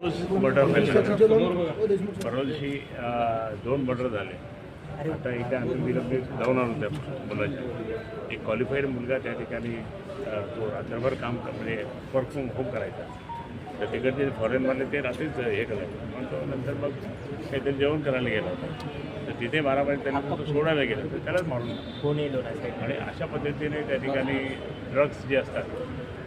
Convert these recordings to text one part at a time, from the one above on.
Murder परवा दिवशी दोन मर्डर झाले. आता इथे आम्ही विलंबी जाऊन आलो त्या मुलाच्या एक क्वालिफाईड मुलगा त्या ठिकाणी तो रात्रभर काम कर- म्हणजे वर्क फ्रॉम होम करायचा. तर तिकडचे फॉरेनवाले ते रात्रीच हे करायचे मग तो नंतर मग काहीतरी जेवण करायला गेला होता. तर तिथे मारामारी त्यांनी तो सोडायला गेला तर त्यालाच मारून आणि अशा पद्धतीने त्या ठिकाणी ड्रग्स जे असतात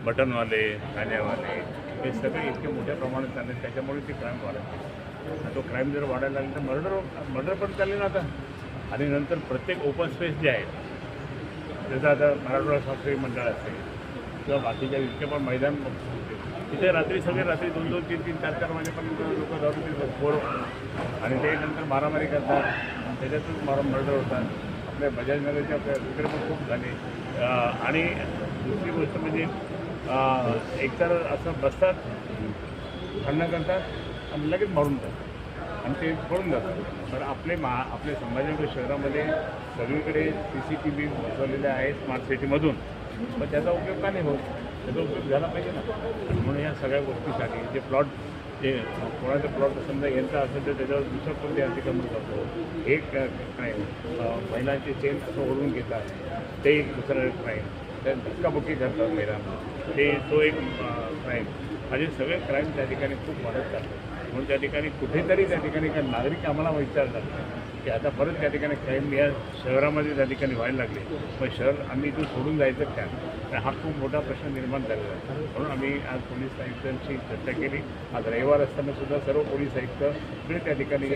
बटनवाले खाण्यावाले हे सगळे इतके मोठ्या प्रमाणात चालले त्याच्यामुळे ते क्राईम वाढत तो क्राईम जर वाढायला लागला तर मर्डर मर्डर पण चालले ना आता. आणि नंतर प्रत्येक ओपन स्पेस जे आहेत जसं आता मराठवाडा सांस्कृतिक मंडळ असेल किंवा बाकीच्या इतके पण मैदान तिथे रात्री सगळे रात्री दोन दोन तीन तीन चार चार वाजेपर्यंत लोक जाऊन तिथे फोर आणि ते नंतर मारामारी करतात. त्याच्यातच मारा मर्डर होतात. आपल्या बजाजनगरच्या आपल्या तिकडे पण खूप झाले. आणि दुसरी गोष्ट म्हणजे एकतर असं बसतात भांडणं करतात आणि लगेच मारून जातात. आणि ते पळून जातात. तर आपले मा आपल्या संभाजीनगर शहरामध्ये सगळीकडे सी सी टी व्ही बसवलेले आहे स्मार्ट सिटीमधून पण त्याचा उपयोग का नाही होत? त्याचा उपयोग झाला पाहिजे ना. म्हणून या सगळ्या गोष्टीसाठी जे प्लॉट जे कोणाचा प्लॉट समजा यांचा असेल तर त्याच्यावर दुसरं कोणते अतिक्रमण करतो? एक क्राईम महिलांचे चेन असं ओढून घेतात. ते एक दुसरं क्राईम त्या धक्काबुक्की करतात महिलांना ते तो एक क्राईम असे सगळे क्राईम त्या ठिकाणी खूप वाढत चालतात म्हणून त्या ठिकाणी कुठेतरी त्या ठिकाणी काय नागरिक आम्हाला विचारतात. की आता परत त्या ठिकाणी क्राईम या शहरामध्ये त्या ठिकाणी व्हायला लागले. मग शहर आम्ही इथून सोडून जायचं काय तर हा खूप मोठा प्रश्न निर्माण झालेला आहे. म्हणून आम्ही आज पोलीस आयुक्तांशी चर्चा केली. आज रविवार असताना सुद्धा सर्व पोलीस आयुक्त सगळे त्या ठिकाणी.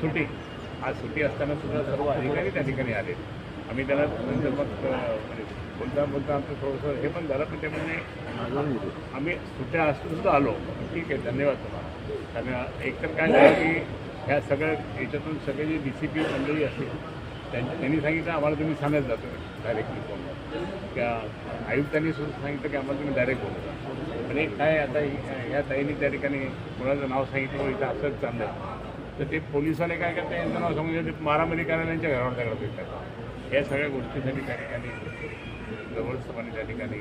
सुट्टी. आज सुट्टी असताना सुद्धा सर्व अधिकारी त्या ठिकाणी आले. आम्ही त्याला नंतर मग म्हणजे बोलता बोलता आमचं थोडंसं हे पण झालं पण त्यामुळे आम्ही सुट्ट्या असून सुद्धा आलो. ठीक आहे धन्यवाद तुम्हाला. कारण एकतर काय झालं की ह्या सगळ्या याच्यातून सगळे जे डी सी पी मंडळी असतील त्यांच्या त्यांनी सांगितलं आम्हाला तुम्ही सांगत जातो डायरेक्टली फोनवर त्या आयुक्तांनी सुद्धा सांगितलं की आम्हाला तुम्ही डायरेक्ट बोलता म्हणजे काय आता ह्या ताईंनी त्या ठिकाणी कोणाचं नाव सांगितलं हो, इथं असंच चाललं तर ते पोलिसाने काय करतात यांचं नाव सांगून ते मारामारी करायला यांच्या घरावर दगड फेकतात. या सगळ्या गोष्टीसाठी त्या ठिकाणी जवळचपणे त्या ठिकाणी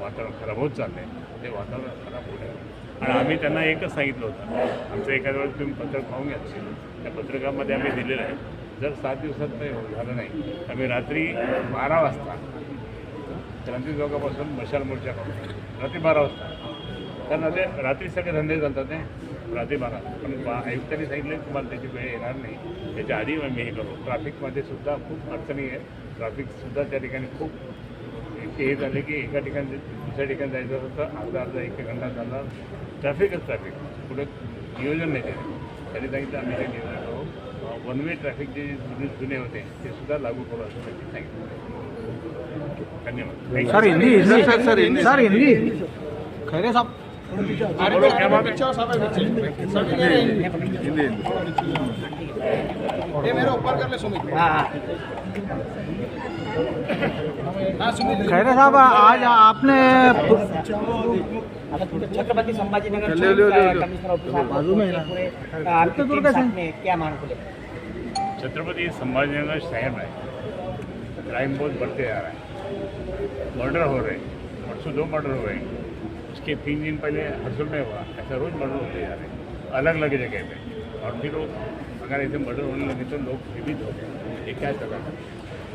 वातावरण खराब होत चाललं आहे ते वातावरण खराब होत आहे आणि आम्ही त्यांना एकच सांगितलं होतं. आमचं एखाद्या वेळेस तुम्ही पत्रक पाहून घ्या. त्या पत्रकामध्ये आम्ही दिलेलं आहे. जर सात दिवसात नाही हो, झालं नाही तर आम्ही रात्री बारा वाजता क्रांती चौकापासून मशाल मोर्चा करू रात्री बारा वाजता. कारण ते रात्री सगळे धंदे चालतात ते रात्री बारा पण बा- आयुक्तांनी सांगितलं तुम्हाला त्याची वेळ येणार नाही. त्याच्या आधी आम्ही हे करू. ट्रॅफिकमध्ये सुद्धा खूप अडचणी आहे ट्रॅफिकसुद्धा त्या ठिकाणी खूप हे झाले की एका ठिकाणी दुसऱ्या ठिकाणी जायचं होतं. तर अर्धा अर्धा एक घंटा झाला. ट्रॅफिकच ट्रॅफिक. पुढे नियोजन नाही त्याने त्यांनी सांगितलं आम्ही हे नियोजन करू. वन वे ट्रॅफिक जे जुने जुने होते ते सुद्धा लागू करू असं त्यांनी सांगितलं. धन्यवाद. Sir Hindi sir Hindi sir Hindi Khaire साहब बोलो, क्या बात है? खैरे साहब आज आपने आता थोड़े छत्रपति संभाजीनगर ले, ले, ले, ले। कमिश्नर ऑफिस आपको बाजू में है ना। पूरे, अ, आपकी दूर टीम कैसे? साथ में क्या मांग को लेकर छत्रपति संभाजीनगर शहर में क्राइम बहुत बढ़ते जा रहा है मर्डर हो रहे हैं परसों दो मर्डर हुए हैं उसके तीन दिन पहले हरसुल में हुआ। ऐसा रोज़ मर्डर होते जा रहे हैं अलग अलग जगह पे। और फिर अगर ऐसे मर्डर होने लगे तो लोग भयभीत हो गए। ये क्या चला?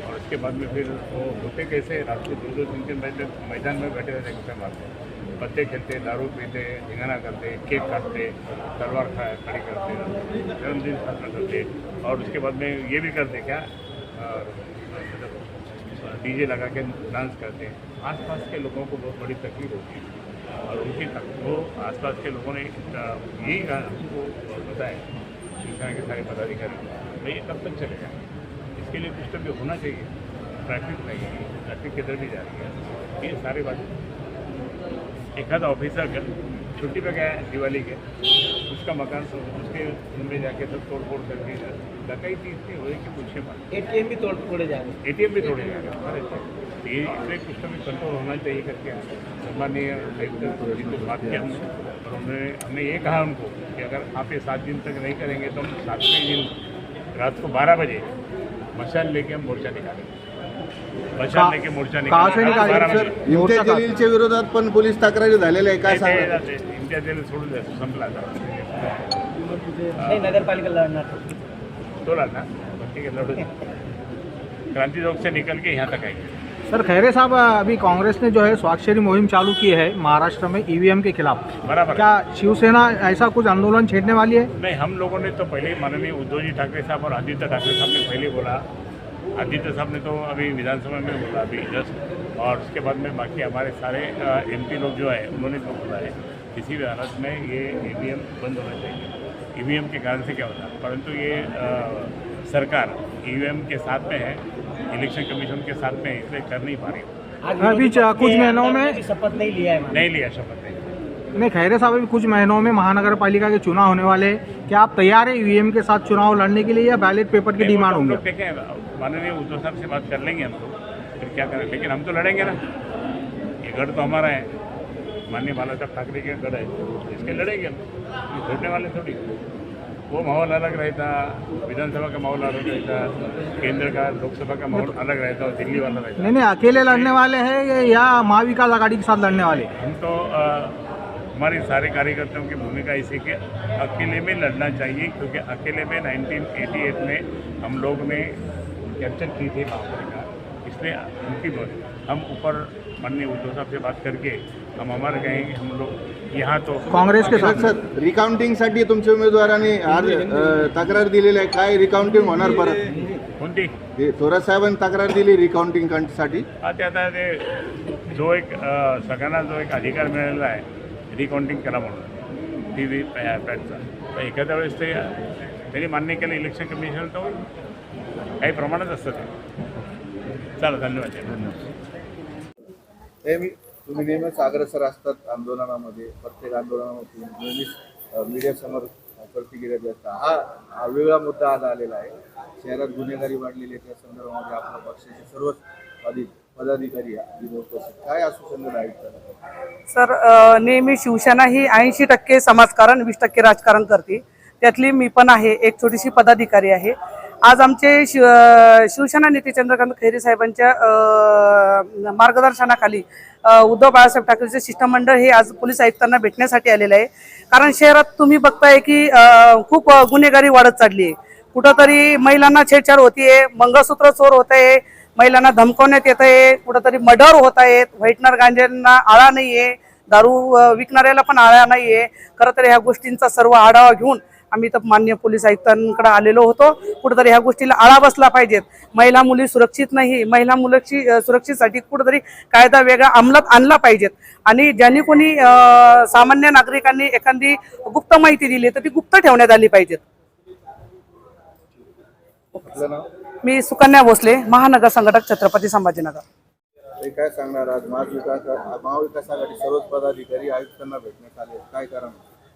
और उसके बाद में फिर वो होते कैसे? रात को दो दो तीन तीन बजे मैदान में बैठे रहते कैसे मारते। पत्ते खेलते, दारू पीते धिंगाना करते, केक काटते, तलवार खा, खड़ी करते, जन्मदिन खाना करते। और उसके बाद में ये भी करते क्या? डीजे लगा के डांस करते। हैं आसपास के लोगों को बहुत बड़ी तकलीफ़ होती है। और उनकी तक वो आसपास के लोगों ने यही हमको बताया। शिक्षा के सारे पदाधिकारी। भाई, ये कब तक चलेगा इसके लिए कुछ तो भी होना चाहिए। ट्रैफ़िक नहीं है, ट्रैफ़िक किधर भी जा रही है। ये सारी बातें। एक एखादा ऑफिसर छुट्टी पे गए है दिवाली के उसका मकान सो- उसके में जाके सब तोड़ फोड़ करके डकैती इतनी हुई कि पूछे मत। एटीएम भी तोड़ फोड़े जा जाएँगे एटीएम भी तोड़े जाएगा अरे ये इसमें कुछ तो भी कंट्रोल होना चाहिए करके सम्मानीय आयुक्त जी को बात किया हमने और उन्होंने हमने ये कहा उनको कि अगर आप ये सात दिन तक नहीं करेंगे तो हम सातवें दिन रात को बारह बजे मशाल लेके हम मोर्चा निकालेंगे। बचाने के मोर्चा कहाँ से निकाला निकाले? बारामती. सर, मोर्चा इम्तियाज का- जलीलच्या विरोधात पण पोलीस तक्रारी झालेल्या आहे काय सांगा ते- ते- इम्तियाज जलील सोडून द्यायचं संपला आता. नाही नगरपालिका लढणार. तो लड़ना बस ठीक है लड़ो क्रांति चौक से निकल के यहाँ तक आएंगे सर खैरे साहब अभी कांग्रेस ने जो है स्वाक्षरी मुहिम चालू की है महाराष्ट्र में ईवीएम के खिलाफ. बराबर. क्या शिवसेना ऐसा कुछ आंदोलन छेड़ने वाली है? नहीं हम लोगों ने तो पहले ही माननीय उद्धव जी ठाकरे साहब और आदित्य ठाकरे साहब ने पहले बोला आदित्य साहब ने तो अभी विधानसभा में बोला अभी जस्ट और उसके बाद में बाकी हमारे सारे एमपी लोग जो है उन्होंने तो बोला है किसी भी हालत में ये ईवीएम बंद होना चाहिए। ईवीएम के कारण से क्या होता है? परंतु ये अ, सरकार ईवीएम के साथ में है इलेक्शन कमीशन के साथ में है, इसलिए कर नहीं पा रही। अभी चा- पक्ष कुछ महीनों में- शपथ नहीं लिया है नहीं लिया शपथ नहीं। नहीं खैरे साहब अभी कुछ महीनों में महानगर पालिका के चुनाव होने वाले हैं। क्या आप तैयार है ईवीएम के साथ चुनाव लड़ने के लिए या बैलेट पेपर की डिमांड तो होंगे? देखें माननीय उद्धव साहब से बात कर लेंगे हम लोग फिर क्या करें? लेकिन हम तो लड़ेंगे ना। ये गढ़ तो हमारा है। माननीय बाला साहब ठाकरे के गढ़ है। इसके लड़ेंगे हम। ये छोड़ने वाले थोड़ी। वो माहौल अलग रहता विधानसभा का माहौल अलग रहता केंद्र का लोकसभा का माहौल अलग रहता और दिल्ली वाला रहता। नहीं नहीं अकेले लड़ने वाले हैं या महाविकास आघाड़ी के साथ लड़ने वाले? हम तो हमारे सारे कार्यकर्ताओं की भूमिका इसी के। अकेले में लड़ना चाहिए क्योंकि अकेले में 1988 में हम लोग ने कैप्चर की थी महापालिका इसलिए उनकी बोल हम ऊपर माननीय उद्धव साहब से बात करके हम हमारे कहेंगे हम लोग यहाँ तो काँग्रेस के साथ। सर रिकाउंटिंगसाठी तुमच्या उमेदवारांनी आज तक्रार दिलेली आहे. काय रिकाउंटिंग होणार परत? कोणती? थोरात साहेबांनी तक्रार दिली रिकाउंटिंगसाठी? हा ते आता ते जो एक सगळ्यांना जो एक अधिकार मिळालेला आहे रिकाउंटिंग करा म्हणून. टी व्ही पॅडचा तर एखाद्या वेळेस ते त्यांनी मान्य केलं इलेक्शन कमिशन तर. काही प्रमाणात असतं ते. चला धन्यवाद. नेहमी तुम्ही नेहमीच अग्रेसर असतात आंदोलनामध्ये. प्रत्येक आंदोलनामध्ये नेहमीच मीडियासमोर प्रतिक्रिया देता हा हा वेगळा मुद्दा आज आलेला आहे. शहरात गुन्हेगारी वाढलेली आहे. त्या संदर्भामध्ये आपल्या पक्षाचे सर्वच अधिक पदाधिकारी काय सर नेहमी शिवसेना ही ऐंशी टक्के समाजकारण वीस टक्के राजकारण करते. त्यातली मी पण आहे एक छोटीशी पदाधिकारी आहे. आज आमचे शिव शिवसेना नेते चंद्रकांत खैरे साहेबांच्या मार्गदर्शनाखाली उद्धव बाळासाहेब ठाकरेचे शिष्टमंडळ हे आज पोलीस आयुक्तांना भेटण्यासाठी आलेलं आहे. कारण शहरात तुम्ही बघताय की खूप गुन्हेगारी वाढत चालली आहे. कुठंतरी महिलांना छेडछाड होतीये मंगळसूत्र चोर होत आहे महिलांना धमकवण्यात येत आहे कुठंतरी मर्डर होत आहेत व्हाईटनर गांजांना आळा नाहीये दारू विकणाऱ्याला पण आळा नाहीये. खरं तर ह्या गोष्टींचा सर्व आढावा घेऊन आम्ही तर मान्य पोलीस आयुक्तांकडे आलेलो होतो. कुठेतरी ह्या गोष्टीला आळा बसला पाहिजेत. महिला मुली सुरक्षित नाही महिला मुलाची सुरक्षेसाठी कुठेतरी कायदा वेगळा अंमलात आणला पाहिजेत. आणि ज्यांनी कोणी सामान्य नागरिकांनी एखादी गुप्त माहिती दिली तर ती गुप्त ठेवण्यात आली पाहिजेत. मी सुकन्या भोसले महानगर संघटक छत्रपती संभाजीनगर. काय सांगणार आज? महाविकास महाविकास आघाडी सर्वच पदाधिकारी आयुक्तांना भेटण्यात आले काय कारण?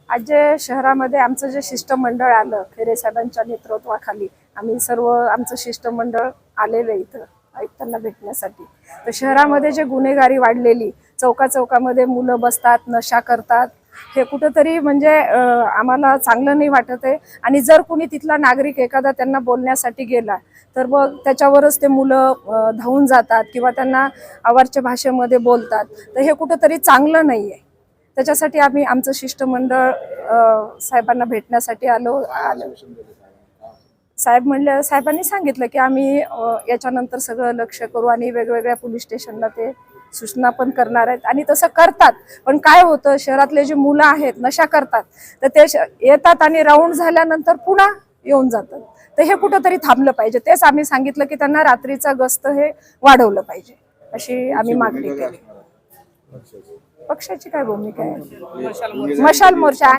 आज जे शहरामध्ये आमचं जे शिष्टमंडळ आलं खेरे साहेबांच्या नेतृत्वाखाली आम्ही सर्व आमचं शिष्टमंडळ आलेलं आहे इथं आयुक्तांना भेटण्यासाठी. तर शहरामध्ये जे गुन्हेगारी वाढलेली चौका चौकामध्ये मुलं बसतात नशा करतात हे कुठंतरी म्हणजे आम्हाला चांगलं नाही वाटत आहे. आणि जर कुणी तिथला नागरिक एखादा त्यांना बोलण्यासाठी गेला तर मग त्याच्यावरच ते मुलं धावून जातात किंवा त्यांना आवारच्या भाषेमध्ये बोलतात. तर हे कुठंतरी चांगलं नाही आहे त्याच्यासाठी आम्ही आमचं शिष्टमंडळ साहेबांना भेटण्यासाठी आलो. आलो साहेब म्हणले साहेबांनी सांगितलं की आम्ही याच्यानंतर सगळं लक्ष करू आणि वेगवेगळ्या पोलीस स्टेशनला ते सूचना पण करणार आहेत. आणि तसं करतात. पण काय होतं शहरातले जे मुलं आहेत नशा करतात. तर ते श- येतात आणि राऊंड झाल्यानंतर पुन्हा येऊन जातात. तर हे कुठंतरी थांबलं पाहिजे. तेच आम्ही सांगितलं की त्यांना रात्रीचा गस्त हे वाढवलं पाहिजे. अशी आम्ही मागणी केली. पक्षाची काय भूमिका आहे? मशाल मोर्चा.